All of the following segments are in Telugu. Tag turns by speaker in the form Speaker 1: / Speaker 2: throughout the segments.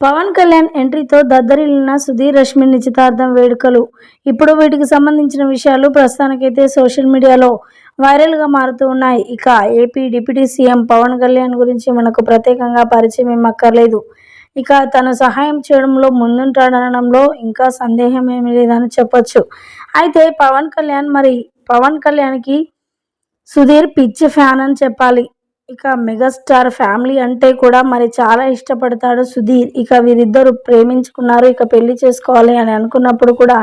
Speaker 1: పవన్ కళ్యాణ్ ఎంట్రీతో దద్దరిల్లిన సుధీర్ రష్మి నిశ్చితార్థం వేడుకలు. ఇప్పుడు వీటికి సంబంధించిన విషయాలు ప్రస్తుతానికైతే సోషల్ మీడియాలో వైరల్గా మారుతూ ఉన్నాయి. ఇక AP deputy CM Pawan Kalyan గురించి మనకు ప్రత్యేకంగా పరిచయం ఏమక్కర్లేదు ఇక తను సహాయం చేయడంలో ముందుంటాడనడంలో ఇంకా సందేహం ఏమీ లేదని చెప్పొచ్చు. అయితే పవన్ కళ్యాణ్ మరి పవన్ కళ్యాణ్కి సుధీర్ పిచ్చి ఫ్యాన్ అని చెప్పాలి. ఇక మెగాస్టార్ ఫ్యామిలీ అంటే కూడా మరి చాలా ఇష్టపడతాడు సుధీర్. ఇక వీరిద్దరు ప్రేమించుకున్నారు ఇక పెళ్ళి చేసుకోవాలి అని అనుకున్నప్పుడు కూడా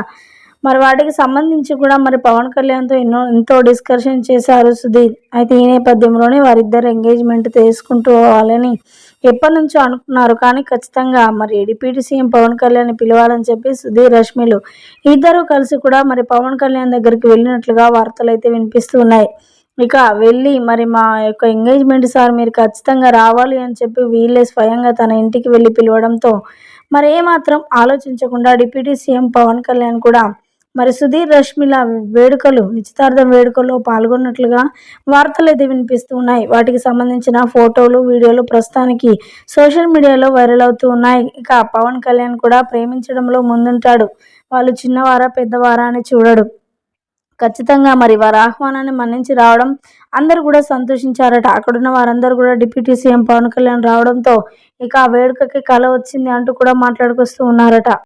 Speaker 1: మరి వాటికి సంబంధించి కూడా మరి పవన్ కళ్యాణ్తో ఎన్నో ఎంతో డిస్కషన్ చేశారు సుధీర్. అయితే ఈ నేపథ్యంలోనే వారిద్దరు ఎంగేజ్మెంట్ తీసుకుంటూ పోవాలని ఎప్పటి నుంచో అనుకున్నారు. కానీ ఖచ్చితంగా మరి డిప్యూటీ సీఎం పవన్ కళ్యాణ్ పిలవాలని చెప్పి సుధీర్ రష్మిలు ఇద్దరు కలిసి కూడా మరి పవన్ కళ్యాణ్ దగ్గరికి వెళ్ళినట్లుగా వార్తలు అయితే వినిపిస్తున్నాయి ఇక వెళ్ళి మరి మా యొక్క ఎంగేజ్మెంట్ సార్ మీరు ఖచ్చితంగా రావాలి అని చెప్పి వీళ్ళే స్వయంగా తన ఇంటికి వెళ్ళి పిలవడంతో మరి ఏమాత్రం ఆలోచించకుండా డిప్యూటీ సీఎం పవన్ కళ్యాణ్ కూడా మరి సుధీర్ రష్మిల వేడుకలు నిశ్చితార్థం వేడుకల్లో పాల్గొన్నట్లుగా వార్తలు అయితే వినిపిస్తూ ఉన్నాయి వాటికి సంబంధించిన ఫోటోలు వీడియోలు ప్రస్తుతానికి సోషల్ మీడియాలో వైరల్ అవుతూ ఉన్నాయి. ఇక పవన్ కళ్యాణ్ కూడా ప్రేమించడంలో ముందుంటాడు. వాళ్ళు చిన్నవారా పెద్దవారా అని చూడడు. ఖచ్చితంగా మరి వారి ఆహ్వానాన్ని మన్నించి రావడం అందరూ కూడా సంతోషించారట. అక్కడున్న వారందరూ కూడా డిప్యూటీ సీఎం పవన్ కళ్యాణ్ రావడంతో ఇక ఆ వేడుకకి కళ వచ్చింది అంటూ కూడా మాట్లాడుకొస్తూ ఉన్నారట.